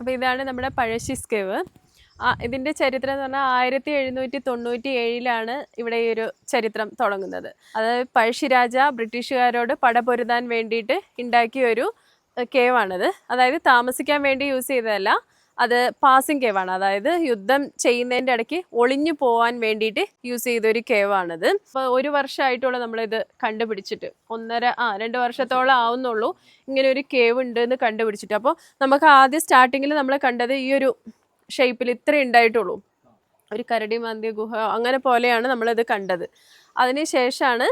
അപ്പോൾ ഇതാണ് നമ്മുടെ പഴശ്ശിസ്കേവ് ഇതിന്റെ ചരിത്രം എന്ന് പറഞ്ഞാൽ ആയിരത്തി എഴുന്നൂറ്റി തൊണ്ണൂറ്റി ഏഴിലാണ് ഇവിടെ ഈ ഒരു ചരിത്രം തുടങ്ങുന്നത്. അതായത് പഴശ്ശിരാജ ബ്രിട്ടീഷുകാരോട് പടപൊരുതാൻ വേണ്ടിയിട്ട് ഉണ്ടാക്കിയ ഒരു കേവാണിത്. അതായത് താമസിക്കാൻ വേണ്ടി യൂസ് ചെയ്തതല്ല അത് പാസിംഗ് കേവാണ് അതായത് യുദ്ധം ചെയ്യുന്നതിന്റെ ഇടയ്ക്ക് ഒളിഞ്ഞു പോകാൻ വേണ്ടിയിട്ട് യൂസ് ചെയ്ത ഒരു കേവാണിത് അപ്പോൾ ഒരു വർഷമായിട്ടുള്ള നമ്മളിത് കണ്ടുപിടിച്ചിട്ട് ഒന്നര ആ രണ്ട് വർഷത്തോളം ആവുന്നുള്ളൂ ഇങ്ങനെ ഒരു കേവ് ഉണ്ട് എന്ന് കണ്ടുപിടിച്ചിട്ട്. അപ്പോൾ നമുക്ക് ആദ്യം സ്റ്റാർട്ടിങ്ങിൽ നമ്മൾ കണ്ടത് ഈ ഒരു ഷേപ്പിൽ ഇത്ര ഉണ്ടായിട്ടുള്ളൂ. ഒരു കരടി മാന്തിയ ഗുഹ അങ്ങനെ പോലെയാണ് നമ്മളിത് കണ്ടത്. അതിന് ശേഷമാണ്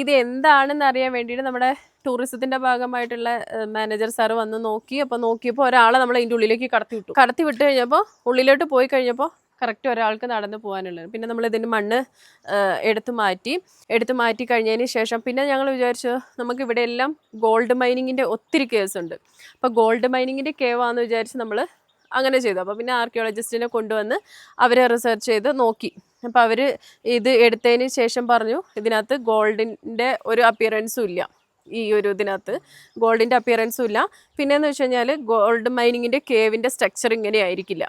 ഇത് എന്താണെന്ന് അറിയാൻ വേണ്ടിയിട്ട് നമ്മുടെ ടൂറിസത്തിന്റെ ഭാഗമായിട്ടുള്ള മാനേജർ സാർ വന്ന് നോക്കി. അപ്പോൾ നോക്കിയപ്പോൾ ഒരാളെ നമ്മൾ അതിന്റെ ഉള്ളിലേക്ക് കടത്തി വിട്ടു. കടത്തി വിട്ട് കഴിഞ്ഞപ്പോൾ ഉള്ളിലോട്ട് പോയി കഴിഞ്ഞപ്പോൾ കറക്റ്റ് ഒരാൾക്ക് നടന്നു പോകാനുള്ളത്. പിന്നെ നമ്മൾ ഇതിന് മണ്ണ് എടുത്തു മാറ്റി. എടുത്തു മാറ്റി കഴിഞ്ഞതിന് ശേഷം പിന്നെ ഞങ്ങൾ വിചാരിച്ചു നമുക്ക് ഇവിടെ എല്ലാം ഗോൾഡ് മൈനിങ്ങിന്റെ ഒത്തിരി കേസ് ഉണ്ട്. അപ്പോൾ ഗോൾഡ് മൈനിങ്ങിന്റെ കേവാന്ന് വിചാരിച്ച് നമ്മൾ അങ്ങനെ ചെയ്തു. അപ്പോൾ പിന്നെ ആർക്കിയോളജിസ്റ്റിനെ കൊണ്ടുവന്ന് അവരെ റിസർച്ച് ചെയ്ത് നോക്കി. അപ്പോൾ അവർ ഇത് എടുത്തതിന് ശേഷം പറഞ്ഞു ഇതിനകത്ത് ഗോൾഡിന്റെ ഒരു അപ്പിയറൻസും ഇല്ല. ഈ ഒരു ഇതിനകത്ത് ഗോൾഡിന്റെ അപ്പിയറൻസും ഇല്ല. പിന്നെയെന്ന് വെച്ച് കഴിഞ്ഞാൽ ഗോൾഡ് മൈനിങ്ങിന്റെ കേവിന്റെ സ്ട്രക്ചർ ഇങ്ങനെ ആയിരിക്കില്ല.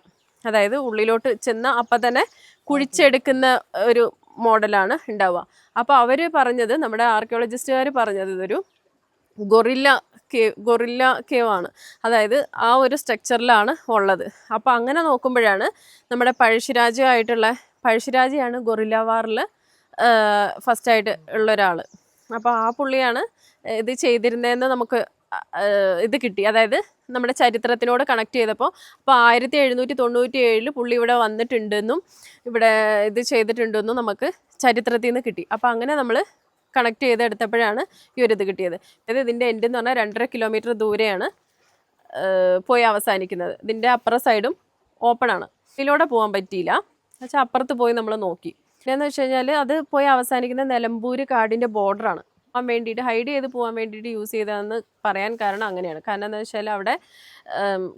അതായത് ഉള്ളിലോട്ട് ചെന്ന് അപ്പം തന്നെ കുഴിച്ചെടുക്കുന്ന ഒരു മോഡലാണ് ഉണ്ടാവുക. അപ്പോൾ അവർ പറഞ്ഞത് നമ്മുടെ ആർക്കിയോളജിസ്റ്റുകാർ പറഞ്ഞത് ഇതൊരു ഗൊറില്ല കേവ് ഗൊറില്ല കേവാണ്. അതായത് ആ ഒരു സ്ട്രക്ചറിലാണ് ഉള്ളത്. അപ്പോൾ അങ്ങനെ നോക്കുമ്പോഴാണ് നമ്മുടെ പഴശ്ശിരാജയായിട്ടുള്ള പഴശ്ശിരാജയാണ് ഗൊറില്ല വാറിൽ ഫസ്റ്റായിട്ട് ഉള്ള ഒരാൾ അപ്പോൾ ആ പുള്ളിയാണ് ഇത് ചെയ്തിരുന്നതെന്ന് നമുക്ക് ഇത് കിട്ടി. അതായത് നമ്മുടെ ചരിത്രത്തിനോട് കണക്ട് ചെയ്തപ്പോൾ അപ്പോൾ ആയിരത്തി എഴുന്നൂറ്റി തൊണ്ണൂറ്റി ഏഴിൽ പുള്ളി ഇവിടെ വന്നിട്ടുണ്ടെന്നും ഇവിടെ ഇത് ചെയ്തിട്ടുണ്ടെന്നും നമുക്ക് ചരിത്രത്തിൽ നിന്ന് കിട്ടി. അപ്പോൾ അങ്ങനെ നമ്മൾ കണക്ട് ചെയ്തെടുത്തപ്പോഴാണ് ഈ ഒരു ഇത് കിട്ടിയത്. അതായത് ഇതിന്റെ എൻഡ് എന്ന് പറഞ്ഞാൽ രണ്ടര കിലോമീറ്റർ ദൂരെയാണ് പോയി അവസാനിക്കുന്നത്. ഇതിന്റെ അപ്പുറ സൈഡും ഓപ്പൺ ആണ്. ഇതിലൂടെ പോകാൻ പറ്റിയില്ല. എന്നുവെച്ചാൽ അപ്പുറത്ത് പോയി നമ്മൾ നോക്കി. പിന്നെയെന്ന് വെച്ച് കഴിഞ്ഞാൽ അത് പോയി അവസാനിക്കുന്ന നിലമ്പൂര് കാടിന്റെ ബോർഡറാണ് പോകാൻ വേണ്ടിയിട്ട് ഹൈഡ് ചെയ്ത് പോകാൻ വേണ്ടിയിട്ട് യൂസ് ചെയ്തതെന്ന് പറയാൻ കാരണം അങ്ങനെയാണ്. കാരണം എന്താ വെച്ചാൽ അവിടെ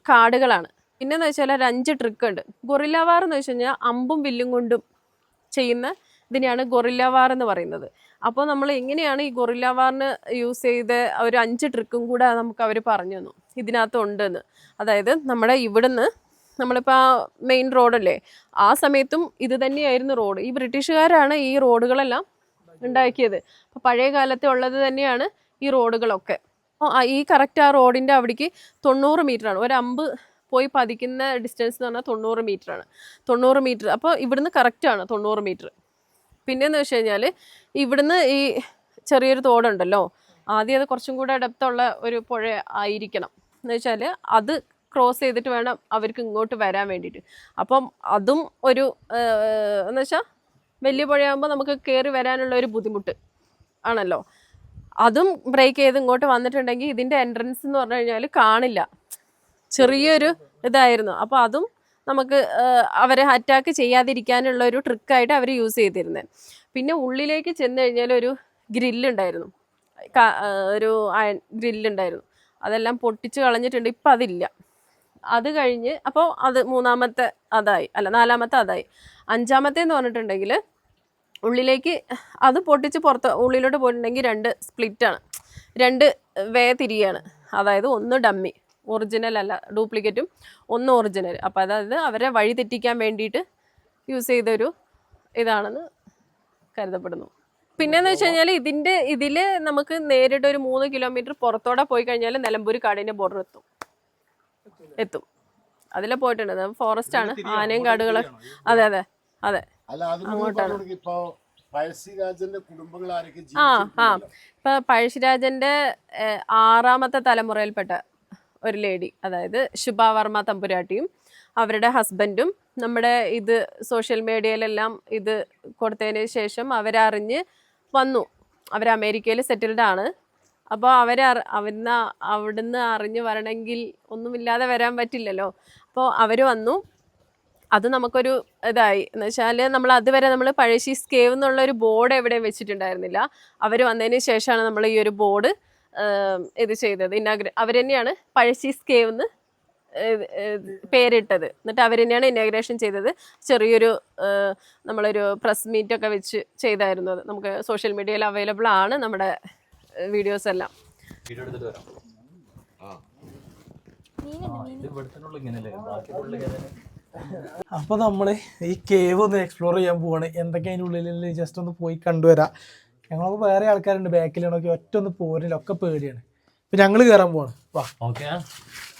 കാടുകളാണ്. പിന്നെന്ന് വെച്ചാൽ ഒരു അഞ്ച് ട്രിക്ക് ഉണ്ട്. ഗൊറില്ല വാർ എന്ന് വെച്ച് കഴിഞ്ഞാൽ അമ്പും വില്ലും കൊണ്ടും ചെയ്യുന്ന ഇതിനെയാണ് ഗൊറില്ല വാർ എന്ന് പറയുന്നത്. അപ്പോൾ നമ്മൾ എങ്ങനെയാണ് ഈ ഗൊറില്ല വാറിന് യൂസ് ചെയ്ത ഒരു അഞ്ച് ട്രിക്കും കൂടെ നമുക്ക് അവർ പറഞ്ഞു തന്നു. ഇതിനകത്ത് ഉണ്ടെന്ന്. അതായത് നമ്മുടെ ഇവിടുന്ന് നമ്മളിപ്പോൾ ആ മെയിൻ റോഡല്ലേ ആ സമയത്തും ഇത് തന്നെയായിരുന്നു റോഡ് ഈ ബ്രിട്ടീഷുകാരാണ് ഈ റോഡുകളെല്ലാം ഉണ്ടാക്കിയത്. അപ്പോൾ പഴയ കാലത്തെ ഉള്ളത് തന്നെയാണ് ഈ റോഡുകളൊക്കെ അപ്പോൾ ഈ കറക്റ്റ് ആ റോഡിന്റെ അവിടേക്ക് തൊണ്ണൂറ് മീറ്ററാണ് ഒരു അമ്പ് പോയി പതിക്കുന്ന ഡിസ്റ്റൻസ് എന്ന് പറഞ്ഞാൽ തൊണ്ണൂറ് മീറ്ററാണ് തൊണ്ണൂറ് മീറ്റർ അപ്പോൾ ഇവിടുന്ന് കറക്റ്റാണ് തൊണ്ണൂറ് മീറ്റർ പിന്നെയെന്ന് വെച്ച് കഴിഞ്ഞാൽ ഇവിടുന്ന് ഈ ചെറിയൊരു തോടുണ്ടല്ലോ? ആദ്യം അത് കുറച്ചും കൂടെ അടുത്തുള്ള ഒരു പുഴ ആയിരിക്കണം. എന്ന് വെച്ചാൽ അത് ക്രോസ് ചെയ്തിട്ട് വേണം അവർക്ക് ഇങ്ങോട്ട് വരാൻ വേണ്ടിയിട്ട്. അപ്പം അതും ഒരു എന്ന് വെച്ചാൽ വലിയ പുഴയാകുമ്പോൾ നമുക്ക് കയറി വരാനുള്ള ഒരു ബുദ്ധിമുട്ട് ആണല്ലോ. അതും ബ്രേക്ക് ചെയ്ത് ഇങ്ങോട്ട് വന്നിട്ടുണ്ടെങ്കിൽ ഇതിന്റെ എൻട്രൻസ് എന്ന് പറഞ്ഞു കഴിഞ്ഞാൽ കാണില്ല. ചെറിയൊരു ഇതായിരുന്നു. അപ്പോൾ അതും നമുക്ക് അവരെ അറ്റാക്ക് ചെയ്യാതിരിക്കാനുള്ള ഒരു ട്രിക്കായിട്ട് അവർ യൂസ് ചെയ്തിരുന്നത് പിന്നെ ഉള്ളിലേക്ക് ചെന്ന് കഴിഞ്ഞാൽ ഒരു ഗ്രില്ലുണ്ടായിരുന്നു ഒരു അയൺ ഗ്രില്ലുണ്ടായിരുന്നു അതെല്ലാം പൊട്ടിച്ച് കളഞ്ഞിട്ടുണ്ട്. ഇപ്പം അതില്ല അത് കഴിഞ്ഞ് അപ്പോൾ അത് മൂന്നാമത്തെ അതായി അല്ല നാലാമത്തെ അതായി. അഞ്ചാമത്തെ എന്ന് പറഞ്ഞിട്ടുണ്ടെങ്കിൽ ഉള്ളിലേക്ക് അത് പൊട്ടിച്ച് പുറത്ത് ഉള്ളിലോട്ട് പോയിട്ടുണ്ടെങ്കിൽ രണ്ട് സ്പ്ലിറ്റാണ്. രണ്ട് വേ തിരിയാണ്. അതായത് ഒന്ന് ഡമ്മി ഒറിജിനൽ അല്ല ഡ്യൂപ്ലിക്കേറ്റും ഒന്ന് ഒറിജിനൽ. അപ്പോൾ അതായത് അവരെ വഴി തെറ്റിക്കാൻ വേണ്ടിയിട്ട് യൂസ് ചെയ്തൊരു ഇതാണെന്ന് കരുതപ്പെടുന്നു. പിന്നെന്ന് വെച്ച് കഴിഞ്ഞാൽ ഇതിന്റെ ഇതിൽ നമുക്ക് നേരിട്ട് ഒരു മൂന്ന് കിലോമീറ്റർ പുറത്തോടെ പോയി കഴിഞ്ഞാൽ നിലമ്പൂർ കാടിന്റെ ബോർഡർ എത്തും. എത്തും. അതിലെ പോയിട്ടുണ്ട്. അത് ഫോറസ്റ്റ് ആണ്. ആനയും കാടുകളെ. അതെ അതെ അതെ. അങ്ങോട്ടാണ്. പഴശ്ശിരാജന്റെ കുടുംബങ്ങൾ ആ ആ. ഇപ്പൊ പഴശ്ശിരാജന്റെ ആറാമത്തെ തലമുറയിൽപ്പെട്ട ഒരു ലേഡി അതായത് ശുഭാവർമ്മ തമ്പുരാട്ടിയും അവരുടെ ഹസ്ബൻഡും നമ്മുടെ ഇത് സോഷ്യൽ മീഡിയയിലെല്ലാം ഇത് കൊടുത്തതിന് ശേഷം അവരറിഞ്ഞ് വന്നു. അവർ അമേരിക്കയിൽ സെറ്റിൽഡ് ആണ്. അപ്പോൾ അവർ അവിടുന്ന് അവിടുന്ന് അറിഞ്ഞ് വരണമെങ്കിൽ ഒന്നുമില്ലാതെ വരാൻ പറ്റില്ലല്ലോ. അപ്പോൾ അവർ വന്നു. അത് നമുക്കൊരു ഇതായി. എന്ന് വെച്ചാൽ നമ്മൾ അതുവരെ നമ്മൾ പഴശ്ശി സ്കേവ് എന്നുള്ള ഒരു ബോർഡ് എവിടെയും വെച്ചിട്ടുണ്ടായിരുന്നില്ല. അവർ വന്നതിന് ശേഷമാണ് നമ്മൾ ഈ ഒരു ബോർഡ് ഇത് ചെയ്തത്. ഇന്നാഗ്ര അവർ തന്നെയാണ് പഴശ്ശി സ്കേവ് എന്ന് പേരിട്ടത്. എന്നിട്ട് അവർ തന്നെയാണ് ഇനാഗ്രേഷൻ ചെയ്തത്. ചെറിയൊരു നമ്മളൊരു പ്രസ് മീറ്റൊക്കെ വെച്ച് ചെയ്തായിരുന്നു അത്. നമുക്ക് സോഷ്യൽ മീഡിയയിൽ അവൈലബിൾ ആണ് നമ്മുടെ വീഡിയോസ് എല്ലാം. അപ്പോൾ നമ്മൾ ഈ കേവ് ഒന്ന് എക്സ്പ്ലോർ ചെയ്യാൻ പോവാണ്. എന്തൊക്കെ അതിന്റെ ഉള്ളിൽ ജസ്റ്റ് ഒന്ന് പോയി കണ്ടുവരാ. ഞങ്ങളൊക്കെ വേറെ ആൾക്കാരുണ്ട് ബാക്കിലാണൊക്കെ ഒറ്റ ഒന്ന് പോരില്ല ഒക്കെ പേടിയാണ്. ഇപ്പൊ ഞങ്ങൾ കയറാൻ പോവാണ്. വാ. ഓക്കെ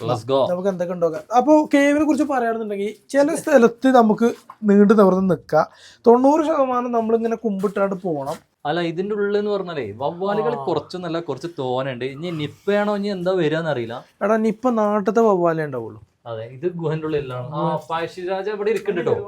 ലെറ്റ്സ് ഗോ നമുക്ക് എന്തൊക്കെ ഉണ്ടോ? അപ്പോൾ കേവിനെ കുറിച്ച് പറയുകയാണെന്നുണ്ടെങ്കിൽ ചില സ്ഥലത്ത് നമുക്ക് നീണ്ടു നിവർന്ന് നിൽക്കാം. തൊണ്ണൂറ് ശതമാനം നമ്മളിങ്ങനെ കുമ്പിട്ടാണ്ട് പോകണം അല്ല ഇതിന്റെ ഉള്ളിൽ എന്ന് പറഞ്ഞാലേ വവ്വാലുകൾ കുറച്ച് നല്ല കുറച്ച് തോനുണ്ട്. ഇനി നിപ്പയാണോ ഇനി എന്താ വരിക അറിയില്ല എടാ നിപ്പ നാട്ടത്തെ നാട്ടിലത്തെ വവ്വാലേ ഉണ്ടാവുള്ളൂ. അതെ ഇത് ഗുഹന്റെ ഉള്ളിലാണ്. ആ പഴശ്ശിരാജ ഇവിടെ ഇരിക്കുന്നുണ്ട് കേട്ടോ